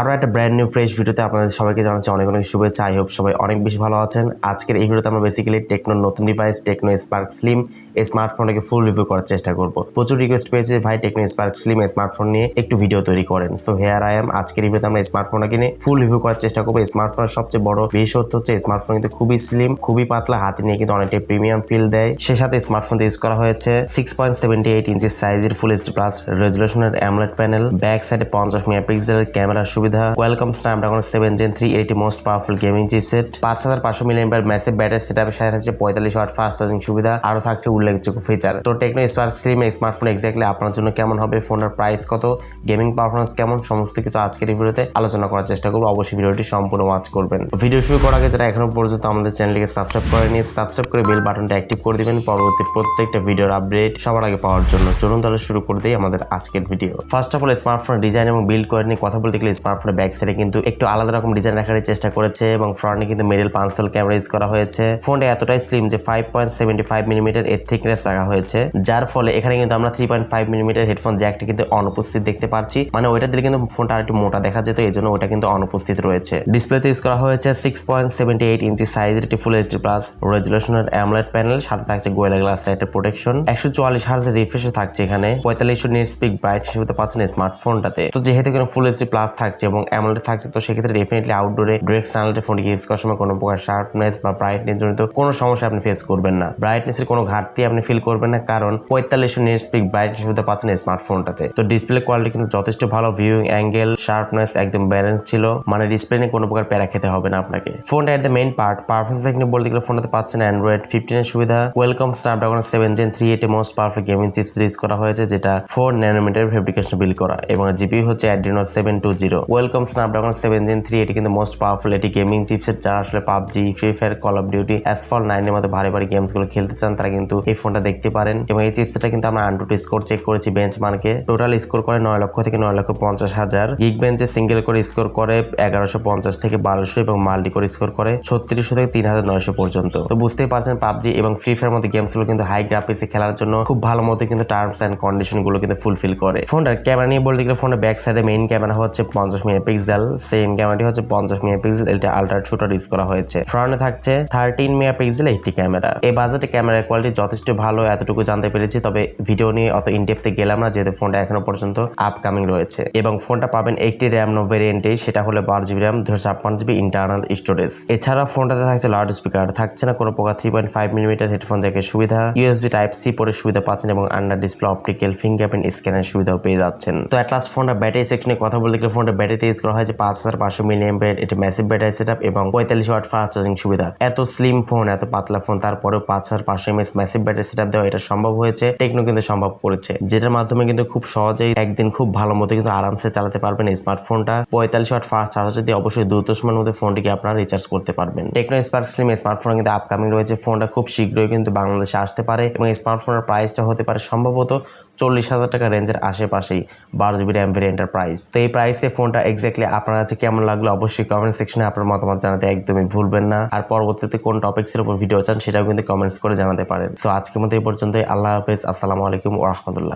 আরও একটা brand new fresh ভিডিওতে আপনাদের সবাইকে জানাচ্ছি অনেক অনেক শুভেচ্ছা। আই হোপ সবাই অনেক বেশি ভালো আছেন। আজকের এই ভিডিওতে আমরা বেসিক্যালি টেকনো নতুন ডিভাইস টেকনো স্পার্ক স্লিম এই স্মার্টফোনটাকে ফুল রিভিউ করার চেষ্টা করব। প্রচুর রিকোয়েস্ট পেয়েছে ভাই টেকনো স্পার্ক স্লিম স্মার্টফোন নিয়ে একটু ভিডিও তৈরি করেন। সো হেয়ার আই এম আজকের এই ভিডিওতে আমরা স্মার্টফোনটাকে নিয়ে ফুল রিভিউ করার চেষ্টা করব। স্মার্টফোনের সবচেয়ে বড় বিশেষত্ব হচ্ছে স্মার্টফোন কিন্তু খুবই স্লিম খুবই পাতলা, হাতে নিয়ে কিন্তু অনেকটাই প্রিমিয়াম ফিল দেয়। সে সাথে স্মার্টফোন ইউজ করা হয়েছে six point seventy eight inch সাইজের ফুল এইচডি প্লাস রেজুলেশনের অ্যামলেট প্যানেল ব্যাক সাইডে পঞ্চাশ মেগাপিক্সেলের ক্যামেরা সুবিধা welcome Snapdragon seven gen three eighty most powerful gaming chipset পাঁচ হাজার পাঁচশো মিলিয়ন ম্যাসিভ ব্যাটারি সেট আপের সাথে থাকছে পঁয়তাল্লিশ ওয়াট ফাস্ট চার্জিং সুবিধা। আরও থাকছে উল্লেখযোগ্য ফিচার তো Tecno smart slim smartphone exactly আপনার জন্য কেমন হবে? ফোনের প্রাইস কত? গেমিং পারফরমেন্স কেমন? সমস্ত কিছু আজকের ভিডিওতে আলোচনা করার চেষ্টা করব। অবশ্যই ভিডিওটি সম্পূর্ণ ওয়াচ করবেন। ভিডিও শুরু করার আগে যারা এখনও পর্যন্ত আমাদের চ্যানেলটিকে সাবস্ক্রাইব করেনি সাবস্ক্রাইব করে বেল বাটনটা অ্যাক্টিভ করে দিবেন। পরবর্তী প্রত্যেকটা ভিডিওর আপডেট সবার আগে পাওয়ার জন্য। চলুন তাহলে শুরু করে দিই আমাদের আজকের ভিডিও ফার্স্ট অফ অল স্মার্টফোনের ডিজাইন এবং বিল্ড করে নিয়ে কথা বলতে গেলে স্মার্টফোনের ব্যাক সাইডে কিন্তু একটু আলাদা রকম ডিজাইন রাখার চেষ্টা করেছে এবং ফ্রন্টে কিন্তু মিডল পাঁচশোল ক্যামেরা ইউজ করা হয়েছে। ফোনটা এতটাই স্লিম যে five point seventy five millimetre এর থিকনেস রাখা হয়েছে। যার ফলে এখানে কিন্তু আমরা three point five millimetre headphone জ্যাকটা কিন্তু অনুপস্থিত দেখতে পাচ্ছি মানে ওইটা দিলে কিন্তু ফোনটা আরেকটু মোটা দেখা যেত এই জন্য ওটা কিন্তু অনুপস্থিত রয়েছে। ডিসপ্লেতে ইউজ করা হয়েছে six point seventy eight inch সাইজের একটি ফুল এইচডি প্লাস রেজুলেশনের অ্যামলেট প্যানেল সাথে থাকছে গোয়েলা গ্লাস লাইটের প্রোটেকশন একশো চুয়াল্লিশ হার্জের রিফ্রেশে থাকছে এখানে। পঁয়তাল্লিশশো নেট স্পিক ব্রাইট হিসেবে পাচ্ছেন স্মার্টফোনটাতে তো যেহেতু এখানে ফুল এইচডি প্লাস থাকছে এবং অ্যামলেট থাকছে, তো সেক্ষেত্রে ডেফিনেটলি আউটডোরে ডিরেক্ট সানলাইটের ফোনকে ইউজ করার সময় কোনো প্রকার শার্পনেস বা ব্রাইটনেস জনিত কোনো সমস্যা আপনি ফেস করবেন না। ব্রাইটনেসের কোনো ঘাটতি আপনি ফিল করবেন না, কারণ পঁয়তাল্লিশশো নেট স্পিক ব্রাইট সুবিধা পাচ্ছেন স্মার্টফোনটাতে তো ডিসপ্লে কোয়ালিটি কিন্তু যথেষ্ট ভালো ভিউইং অ্যাঙ্গেল শার্পনেস একদম ব্যালেন্স ছিল মানে ডিসপ্লে নিয়ে কোনো প্রকার প্যারা খেতে হবে না আপনাকে। ফোনটা এর দ্য মেইন পার্ট পারফরমেন্স এখানে বলতে গেলে ফোনটাতে পাচ্ছেন অ্যান্ড্রয়েড ফিফটিনের সুবিধা welcome Snapdragon seven gen three এটি most powerful gaming chips release করা হয়েছে, যেটা ফোর ন্যানোমিটার ফেব্রিকেশন বিল করা, এবং জিপি হচ্ছে Adreno seven two zero welcome Snapdragon seven gen three এটি কিন্তু মোস্ট পাওয়ারফুল এটি গেমিং চিপসেট যারা আসলে PUBG free fire call of duty Asphalt নাইনের মতো ভারী ভারী গেমসগুলো খেলতে চান, তারা কিন্তু এই ফোনটা দেখতে পারেন। এবং এই চিপসেটটা কিন্তু আমরা আন্ড্রয়েড স্কোর চেক করেছি বেঞ্চ মার্কে টোটাল স্কোর করে নয় লক্ষ থেকে নয় লক্ষ পঞ্চাশ হাজার। গিগ বেঞ্চে সিঙ্গেল করে স্কোর করে এগারোশো পঞ্চাশ থেকে বারোশো এবং মাল্টি করে স্কোর করে ছত্রিশশো থেকে তিন হাজার নয়শো পর্যন্ত। তো বুঝতেই পারছেন পাবজি এবং ফ্রি ফায়ার মতো গেমসগুলো কিন্তু হাই গ্রাফিক্সে খেলার জন্য খুব ভালো মতো কিন্তু টার্মস অ্যান্ড কন্ডিশনগুলো কিন্তু ফুলফিল করে। ফোনটার ক্যামেরা নিয়ে বলতে গেলে ফোনের ব্যাক সাইডে মেইন ক্যামেরা হচ্ছে পঞ্চাশ মেগাপিক্সেল সেম ক্যামেরাটি হচ্ছে পঞ্চাশ মেগাপিক্সেল, এটা আল্ট্রা ছোট ইউজ করা হয়েছে। ফ্রন্টে থাকছে থার্টিন মেগাপিক্সেল একটি ক্যামেরা এই বাজেটে ক্যামেরার কোয়ালিটি যথেষ্ট ভালো, এতটুকু জানতে পেরেছি, তবে ভিডিও নিয়ে অত ইনডেপথে গেলাম না, যেহেতু ফোনটা এখনও পর্যন্ত আপকামিং রয়েছে। এবং ফোনটা পাবেন একটি র্যাম নো ভেরিয়েন্টে সেটা হলো বারো জিবি র্যাম দুশো ছাপ্পান্ন জিবি ইন্টারনাল স্টোরেজ এছাড়া ফোনটাতে থাকছে লাউড স্পিকার থাকছে না কোনো প্রকার three point five millimetre headphone জ্যাকের সুবিধা ইউএসবি টাইপ সি পরে সুবিধা পাচ্ছেন এবং আন্ডার ডিসপ্লে অপটিক্যাল ফিঙ্গারপ্রিন্ট স্ক্যানের সুবিধাও পেয়ে যাচ্ছেন। তো অ্যাট লাস্ট ফোনটা ব্যাটারি সেকশনে কথা বলতে গেলে ফোনটা ব্যাটারিতে ইউজ করা হয়েছে পাঁচ হাজার পাঁচশো মিলিয়াম এটি ম্যাসিভ ব্যাটারি সেট এবং পঁয়তাল্লিশ ওয়াট ফাস্ট চার্জিং সুবিধা। এত স্লিম ফোন এত পাতলা ফোন তারপরেও পাঁচ হাজার পাঁচশো এমএস ম্যাসিভ ব্যাটারি সেট দেওয়া এটা সম্ভব হয়েছে টেকনো কিন্তু সম্ভব করেছে। যেটার মাধ্যমে কিন্তু খুব সহজেই একদিন খুব ভালো মতো কিন্তু আরামসে চালাতে পারবেন স্মার্টফোনটা পঁয়তাল্লিশ ওয়াট ফাস্ট চার্জার দিয়ে অবশ্যই দ্রুত সময়ের মধ্যে ফোনটিকে আপনারা রিচার্জ করতে পারবেন। টেকনো স্পার্ক স্লিম স্মার্টফোন কিন্তু আপকামিং রয়েছে। ফোনটা খুব শীঘ্রই কিন্তু বাংলাদেশে আসতে পারে এবং স্মার্টফোনের প্রাইসটা হতে পারে সম্ভবত চল্লিশ হাজার টাকা রেঞ্জের আশেপাশেই বারো জিবি র্যাম ভেরিয়েন্টের প্রাইস তো এই প্রাইসে ফোনটা এক্স্যাক্টলি আপনার কাছে কেমন লাগল অবশ্যই কমেন্ট সেকশনে আপনার মতামত জানাতে একদমই ভুলবেন না। আর পরবর্তীতে কোন টপিক্সের উপর ভিডিও চান সেটাও কিন্তু কমেন্টস করে জানাতে পারেন। সো আজকের মতো এই পর্যন্তই। আল্লাহ হাফেজ। আসসালামু আলাইকুম ওরহমতুল্লাহ